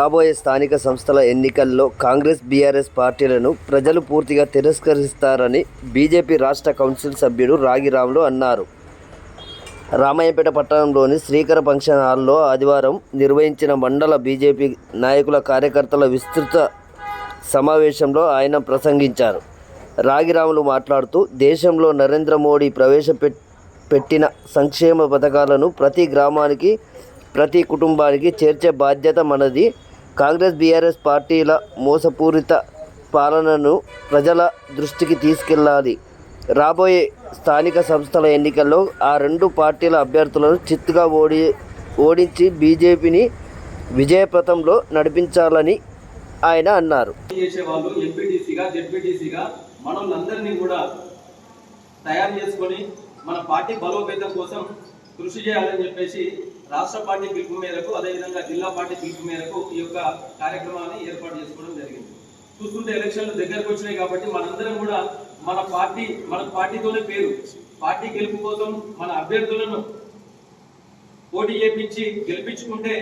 రాబోయే స్థానిక సంస్థల ఎన్నికల్లో కాంగ్రెస్ బీఆర్ఎస్ పార్టీలను ప్రజలు పూర్తిగా తిరస్కరిస్తారని బీజేపీ రాష్ట్ర కౌన్సిల్ సభ్యుడు రాగిరాములు అన్నారు. రామయ్యపేట పట్టణంలోని శ్రీకర ఫంక్షన్ హాల్లో ఆదివారం నిర్వహించిన మండల బీజేపీ నాయకుల కార్యకర్తల విస్తృత సమావేశంలో ఆయన ప్రసంగించారు. రాగిరాములు మాట్లాడుతూ దేశంలో నరేంద్ర మోడీ ప్రవేశపెట్టిన పెట్టిన సంక్షేమ పథకాలను ప్రతి గ్రామానికి ప్రతి కుటుంబానికి చేర్చే బాధ్యత మనది. కాంగ్రెస్ బీఆర్ఎస్ పార్టీల మోసపూరిత పాలనను ప్రజల దృష్టికి తీసుకెళ్ళాలి రాబోయే స్థానిక సంస్థల ఎన్నికల్లో ఆ రెండు పార్టీల అభ్యర్థులను చిత్తుగా ఓడి ఓడించి బీజేపీని విజయపథంలో నడిపించాలని ఆయన అన్నారు. ఎంపీటీసీగా జెడ్పీటీసీగా మనల్ని కూడా తయారు చేసుకొని మన పార్టీ బలోపేతం కోసం కృషి చేయాలని చెప్పేసి రాష్ట్ర పార్టీ పిలుపు మేరకు అదేవిధంగా జిల్లా పార్టీ పిలుపు మేరకు ఈ యొక్క కార్యక్రమాన్ని ఏర్పాటు చేసుకోవడం జరిగింది. చూస్తుంటే ఎలక్షన్లు దగ్గరకు వచ్చినాయి కాబట్టి మనందరం కూడా మన పార్టీ మన పార్టీతోనే పేరు పార్టీ గెలుపు కోసం మన అభ్యర్థులను పోటీ చేపించి గెలిపించుకుంటే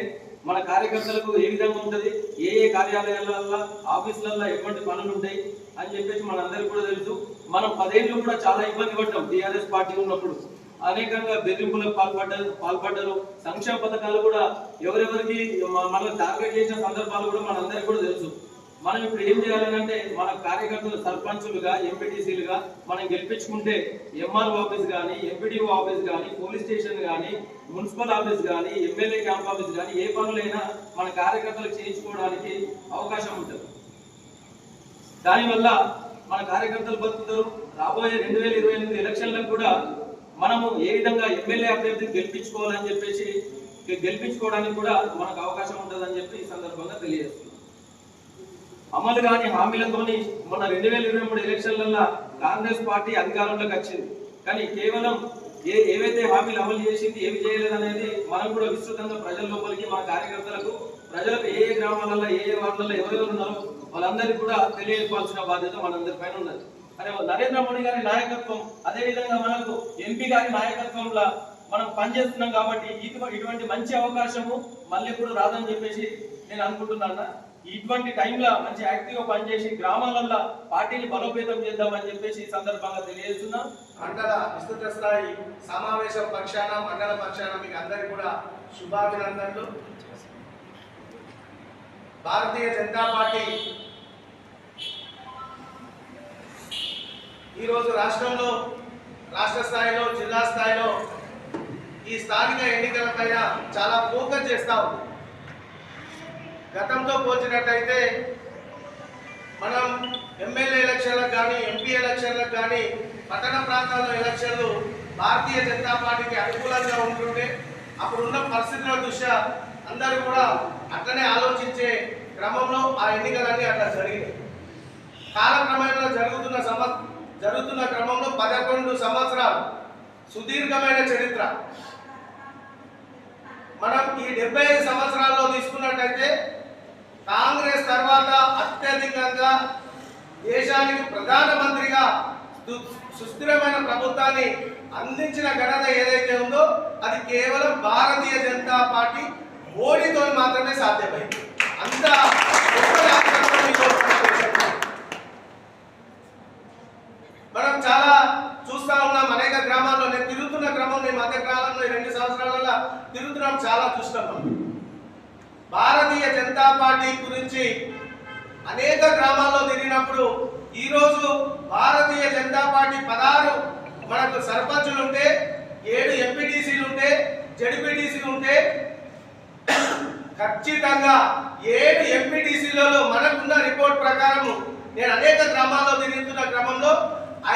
మన కార్యకర్తలకు ఏ విధంగా ఉంటుంది ఏ ఏ కార్యాలయాలలో ఆఫీసులలో ఎటువంటి పనులు ఉంటాయి అని చెప్పేసి మనందరికీ కూడా తెలుసు. మనం పదేళ్ళు కూడా చాలా ఇబ్బంది పడ్డాం టీఆర్ఎస్ పార్టీ ఉన్నప్పుడు. అనేకంగా బెదిరింపులకు పాల్పడ్డారు పాల్పడ్డారు. సంక్షేమ పథకాలు కూడా ఎవరెవరికి మ- టార్గెట్ చేసిన సందర్భాలు కూడా మనందరికీ కూడా తెలుసు. మనం ఇప్పుడు ఏం చేయాలంటే మన కార్యకర్తలు సర్పంచులుగా ఎంపీటీసీలుగా మనం గెలిపించుకుంటే ఎంఆర్ ఆఫీస్ కానీ ఎంపీడీఓ ఆఫీస్ కానీ పోలీస్ స్టేషన్ కానీ మున్సిపల్ ఆఫీస్ కానీ ఎమ్మెల్యే క్యాంప్ ఆఫీస్ కానీ ఏ పనులైనా మన కార్యకర్తలు చేయించుకోవడానికి అవకాశం ఉంటుంది. దానివల్ల మన కార్యకర్తలు బతుకుతారు. రాబోయే రెండు వేల ఇరవై ఎనిమిది ఎలక్షన్లకు కూడా మనము ఏ విధంగా ఎమ్మెల్యే అభ్యర్థిని గెలిపించుకోవాలని చెప్పేసి గెలిపించుకోవడానికి కూడా మనకు అవకాశం ఉంటుందని చెప్పి ఈ సందర్భంగా తెలియజేస్తున్నాం. అమలు కాని హామీలతోని మొన్న రెండు వేల ఇరవై మూడు ఎలక్షన్లలో కాంగ్రెస్ పార్టీ అధికారంలోకి వచ్చింది. కానీ కేవలం ఏ ఏవైతే హామీలు అమలు చేసింది ఏమి చేయలేదు అనేది మనం కూడా విస్తృతంగా ప్రజల లోపలికి మన కార్యకర్తలకు ప్రజలకు ఏ ఏ గ్రామాలలో ఏ ఏ వార్డులలో ఎవరెవరు ఉన్నారో వాళ్ళందరికీ కూడా తెలియపాల్సిన బాధ్యత మనందరి పైన ఉన్నది. అదే నరేంద్ర మోడీ గారి నాయకత్వం అదే విధంగా మనకు ఎంపీ గారి నాయకత్వంలో మనం పనిచేస్తున్నాం కాబట్టి ఇటువంటి మంచి అవకాశము మళ్ళీ ఎప్పుడు రాదని చెప్పేసి నేను అనుకుంటున్నాను. ఇటువంటి టైంలో మంచి యాక్టివ్గా పనిచేసి గ్రామాలలో పార్టీని బలోపేతం చేద్దామని చెప్పేసి ఈ సందర్భంగా తెలియజేస్తున్నాం. మండల విస్తృత స్థాయి సమావేశం పక్షాన మండల పక్షాన మీకు అందరికీ కూడా శుభాభినందనలు. భారతీయ జనతా పార్టీ ఈరోజు రాష్ట్రంలో రాష్ట్ర స్థాయిలో జిల్లా స్థాయిలో ఈ స్థానిక ఎన్నికలపైన చాలా ఫోకస్ చేస్తా ఉంది గతంతో పోల్చినట్టయితే మనం ఎమ్మెల్యే ఎలక్షన్లకు కానీ ఎంపీ ఎలక్షన్లకు కానీ పట్టణ ప్రాంతాల్లో ఎలక్షన్లు భారతీయ జనతా పార్టీకి అనుకూలంగా ఉంటుండే అప్పుడున్న పరిస్థితుల దృష్ట్యా అందరూ కూడా అట్లనే ఆలోచించే క్రమంలో ఆ ఎన్నికలన్నీ అట్లా జరిగినాయి. కాలక్రమేణా జరుగుతున్న సమ జరుగుతున్న క్రమంలో పదకొండు సంవత్సరాలు సుదీర్ఘమైన చరిత్ర. మనం ఈ డెబ్బై ఐదు సంవత్సరాల్లో తీసుకున్నట్టయితే కాంగ్రెస్ తర్వాత అత్యధికంగా దేశానికి ప్రధానమంత్రిగా సు- సుస్థిరమైన ప్రభుత్వాన్ని అందించిన ఘనత ఏదైతే ఉందో అది కేవలం భారతీయ జనతా పార్టీ మోడీతో మాత్రమే సాధ్యమైంది. అంత గొప్ప నాయకత్వం ఈ రోజు మనం చాలా చూస్తా ఉన్నాం. అనేక గ్రామాల్లో నేను తిరుగుతున్న క్రమం నేను మధ్య కాలంలో ఈ రెండు సంవత్సరాలలో తిరుగుతున్నాం చాలా చూస్తాం భారతీయ జనతా పార్టీ గురించి అనేక గ్రామాల్లో తిరిగినప్పుడు ఈరోజు భారతీయ జనతా పార్టీ పదహారు మనకు సర్పంచులు ఉంటే ఏడు ఎంపీటీసీలు ఉంటే జడ్పీటీసీలు ఉంటే ఖచ్చితంగా ఏడు ఎంపీటీసీలలో మనకున్న రిపోర్ట్ ప్రకారము నేను అనేక గ్రామాల్లో తిరుగుతున్న క్రమంలో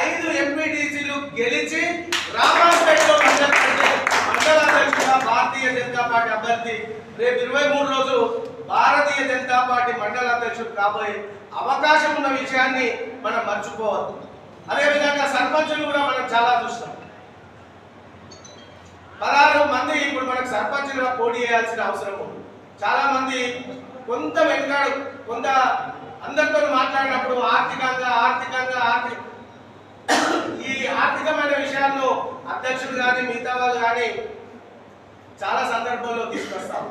ఐదు ఎంపీటీసీలు గెలిచి రామాపేటలో మండల భారతీయ జనతా పార్టీ అభ్యర్థి రేపు ఇరవై మూడు రోజు భారతీయ జనతా పార్టీ మండల అధ్యక్షుడు కాబోయే అవకాశం ఉన్న విషయాన్ని మనం మర్చిపోవద్దు. అదేవిధంగా సర్పంచులు కూడా మనం చాలా చూస్తాం. పదహారు మంది ఇప్పుడు మనకు సర్పంచులుగా పోటీ చేయాల్సిన అవసరం ఉంది. చాలా మంది కొంత వెనుక కొంత అందరితో మాట్లాడినప్పుడు ఆర్థికంగా ఆర్థికంగా ఆర్థిక ఈ ఆర్థికమైన విషయాల్లో అధ్యక్షుడు కానీ మిగతా వాళ్ళు కానీ చాలా సందర్భాల్లో తీసుకొస్తాం.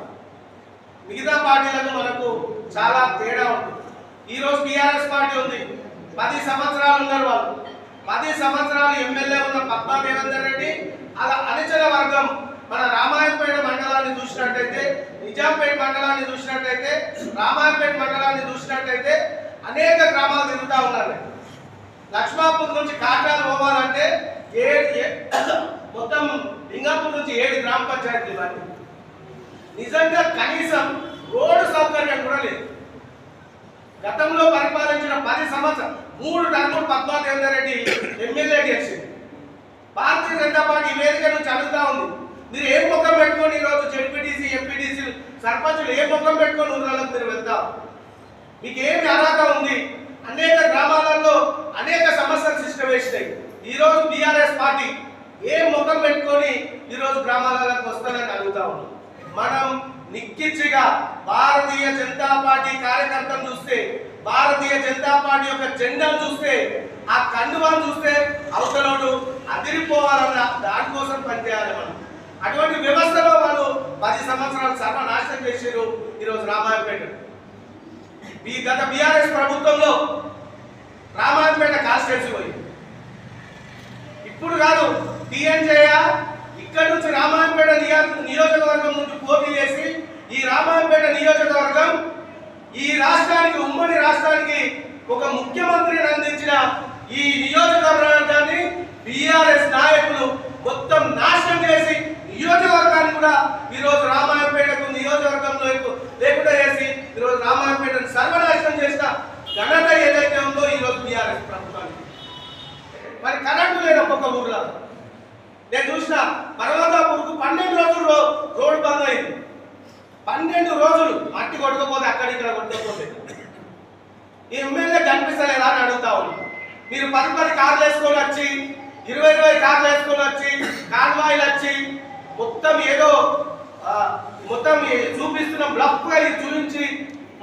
మిగతా పార్టీలకు మనకు చాలా తేడా ఉంటుంది. ఈరోజు టీఆర్ఎస్ పార్టీ ఉంది. పది సంవత్సరాలు ఉన్నారు వాళ్ళు. పది సంవత్సరాలు ఎమ్మెల్యే ఉన్న పద్మా దేవేందర్ రెడ్డి అలా అనుచర వర్గం మన రామాయణపేట మండలాన్ని చూసినట్టయితే నిజాంపేట మండలాన్ని చూసినట్టయితే రామాయణపేట మండలాన్ని చూసినట్టయితే అనేక గ్రామాలు తిరుగుతూ ఉన్నారు లక్ష్మాపూర్ నుంచి కాటాలు పోవాలంటే ఏడు మొత్తం లింగాపూర్ నుంచి ఏడు గ్రామ పంచాయతీలు ఇవన్నీ నిజంగా కనీసం రోడ్డు సౌకర్యం కూడా లేదు. గతంలో పరిపాలించిన పది సంవత్సరం మూడు టర్ములు పద్మాదేవేందర్ రెడ్డి ఎమ్మెల్యే చేసింది. భారతీయ జనతా పార్టీ వేదిక నుంచి అడుగుతా ఉంది. మీరు ఏ ముఖం పెట్టుకొని ఈరోజు జెడ్పీటీసీ ఎంపీటీసీ సర్పంచులు ఏ ముఖం పెట్టుకొని ఊళ్ళలోకి మీరు వెళ్తారు? మీకు ఏమి అర్హత ఉంది? అనేక గ్రామాలలో అనేక సమస్యలు సిస్టమ్ వేసినాయి ఈరోజు బీఆర్ఎస్ పార్టీ ఏ ముఖం పెట్టుకొని ఈరోజు గ్రామాలకు వస్తానని అడుగుతా ఉన్నాం. మనం నిక్కిచ్చిగా భారతీయ జనతా పార్టీ కార్యకర్తను చూస్తే భారతీయ జనతా పార్టీ యొక్క జెండాను చూస్తే ఆ కండువాను చూస్తే అవతలోడు అదిరిపోవాలన్న దానికోసం పనిచేయాలి మనం. అటువంటి వ్యవస్థలో వాళ్ళు పది సంవత్సరాలు సర్వనాశనం చేసారు ఈరోజు రామాయపేట ఈ గత బీఆర్ఎస్ ప్రభుత్వంలో రామాయణపేట కాన్స్టిట్యూన్సీ పోయింది ఇప్పుడు కాదు టీఎన్జేయ ఇక్కడ నుంచి రామాయణపేట నియోజకవర్గం నుంచి పోటీ చేసి ఈ రామాయణపేట నియోజకవర్గం ఈ రాష్ట్రానికి ఉమ్మడి రాష్ట్రానికి ఒక ముఖ్యమంత్రిని అందించిన ఈ నియోజకవర్గాన్ని బీఆర్ఎస్ నాయకులు మొత్తం నాశనం చేసి నియోజకవర్గాన్ని కూడా ఈరోజు రామాయణపేటకు నియోజకవర్గంలో లేకుండా చేసి ఈరోజు రామాయణపేటను సర్వనాశనం చేసిన ఘనత ఏదైతే ఉందో ఈరోజు బీఆర్ఎస్ ప్రభుత్వానికి. మరి కరెంటు లేదు ఒక్కొక్క ఊర్లో. నేను చూసిన పర్వతాపూర్కు పన్నెండు రోజులు రో- రోడ్డు బంద్ అయింది. పన్నెండు రోజులు మట్టి కొట్టకపోతే అక్కడ ఇక్కడ కొట్టకపోతే. ఈ ఎమ్మెల్యే కనిపిస్తలేదా అని అడుగుతా ఉన్నాను మీరు పది పది కార్లు వేసుకొని వచ్చి ఇరవై ఇరవై కార్లు వేసుకొని వచ్చి కాన్వాయిలు వచ్చి మొత్తం ఏదో మొత్తం చూపిస్తున్న బ్లఫ్గా చూపించి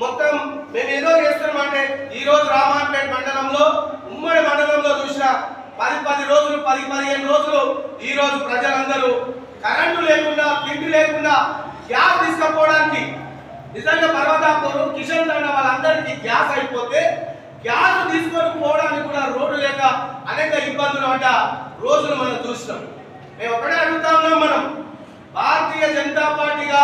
మొత్తం మేము ఏదో చేస్తున్నామంటే ఈ రోజు రామాయణపేట మండలంలో ఉమ్మడి మండలంలో చూసిన పది పది రోజులు పది పదిహేను రోజులు ఈ రోజు ప్రజలందరూ కరెంటు లేకుండా పిండి లేకుండా గ్యాస్ తీసుకపోవడానికి నిజంగా పర్వతాపూర్ కిషన్ తండ వాళ్ళందరికీ గ్యాస్ అయిపోతే గ్యాస్ తీసుకొని పోవడానికి కూడా రోడ్డు లేక అనేక ఇబ్బందులు అంట రోజులు మనం చూసినాం. మేము ఒకటే అడుగుతా ఉన్నాం మనం భారతీయ జనతా పార్టీగా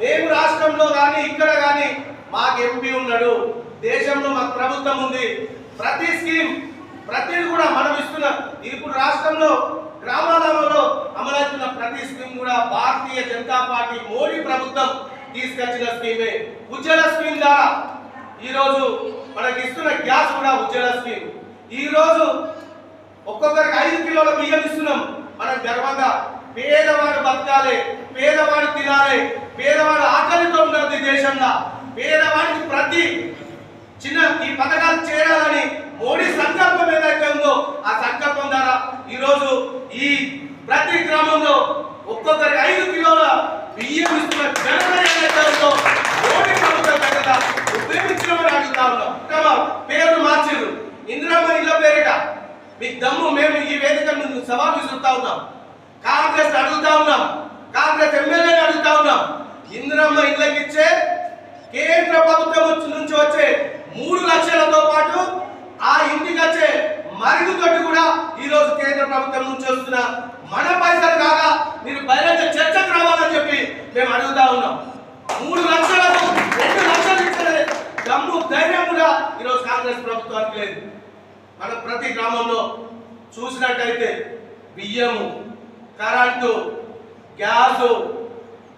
మేము రాష్ట్రంలో కానీ ఇక్కడ కానీ మాకు ఎంపీ ఉన్నాడు. దేశంలో మాకు ప్రభుత్వం ఉంది. ప్రతి స్కీమ్ ప్రతిది కూడా మనం ఇస్తున్నాం. ఇప్పుడు రాష్ట్రంలో గ్రామాలలో అమలవుతున్న ప్రతి స్కీమ్ కూడా భారతీయ జనతా పార్టీ మోడీ ప్రభుత్వం తీసుకొచ్చిన స్కీమే. ఉజ్వల స్కీమ్ ద్వారా ఈరోజు మనకి ఇస్తున్న గ్యాస్ కూడా ఉజ్వల స్కీమ్. ఈరోజు ఒక్కొక్కరికి ఐదు కిలోల బియ్యం ఇస్తున్నాం. మనం గర్వంగా. పేదవాడు బతకాలి పేదవాడు తినాలి పేదవాడు ఆకలితో ఉన్నది ఈ దేశంలో. పేదవాడికి ప్రతి చిన్న ఈ పథకాలు చేయాలని మోడీ సంకల్పం ఏదైతే ఉందో ఆ సంకల్పం ద్వారా ఈరోజు ఈ ప్రతి గ్రామంలో ఒక్కొక్కరికి ఐదు కిలోల బియ్యం ఇస్తున్న ఘనత ఏదైతే ఉందో మోడీ ప్రభుత్వం ఘనత ఉపయోగించమని అడుగుతా ఉన్నాం. క్రమ పేరు మార్చిరు ఇందిరమ్మ ఇళ్ళ పేరిట మీ దమ్ము మేము ఈ వేదిక ముందు సవాల్ విసురుతా ఉన్నాం. కాంగ్రెస్ అడుగుతా ఉన్నాం. కాంగ్రెస్ ఎమ్మెల్యేని అడుగుతా ఉన్నాం. ఇందిరమ్మ ఇళ్ళకిచ్చే కేంద్ర ప్రభుత్వం వచ్చి- నుంచి వచ్చే మూడు లక్షలతో పాటు ఆ ఇంటికి వచ్చే మరుగుదొడ్డి కూడా ఈరోజు కేంద్ర ప్రభుత్వం నుంచి వస్తున్న మన పైసలు కాగా మీరు బహిరంగ చర్చకు రావాలని చెప్పి మేము అడుగుతా ఉన్నాం. మూడు లక్షలకు రెండు లక్షలు ఇచ్చే దమ్ము ధైర్యం కూడా ఈరోజు కాంగ్రెస్ ప్రభుత్వానికి లేదు. మన ప్రతి గ్రామంలో చూసినట్టయితే బియ్యము కరెంటు గ్యాసు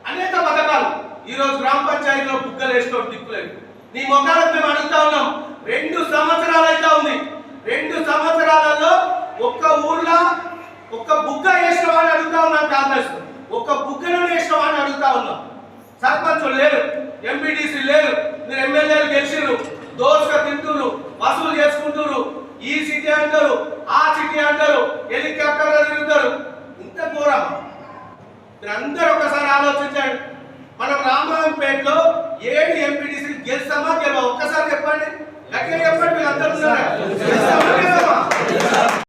అనేక పథకాలు ఈ రోజు గ్రామ పంచాయతీలో బుగ్గలు దిక్కులేదు. నీ మొక్కలకు మేము అడుగుతా ఉన్నాం. రెండు సంవత్సరాలు అయితే ఉంది. రెండు సంవత్సరాలలో ఒక్క ఊర్లో ఒక్క బుగ్గ వేసిన వాడిని అడుగుతా ఉన్నాం కాంగ్రెస్. ఒక్క బుగ్గను వేసిన వాడిని అడుగుతా ఉన్నాం. సర్పంచులు లేరు. ఎంపీటీసీ లేరు. మీరు ఎమ్మెల్యేలు గెలిచిరు దోసుగా తింటున్నారు వసూలు చేసుకుంటున్నారు ఈ సిటీ అంటారు ఆ సిటీ అంటారు. హెలికాప్టర్ తిరుగుతారు. ఇంత ఘోరం. మీరు అందరూ ఒకసారి ఆలోచించండి. మనం రామరాంపేటలో ఏడు ఎంపీటీసీలు గెలుస్తామా గెలవా? ఒక్కసారి చెప్పండి. గట్టిగా చెప్పండి మీరు అందరూ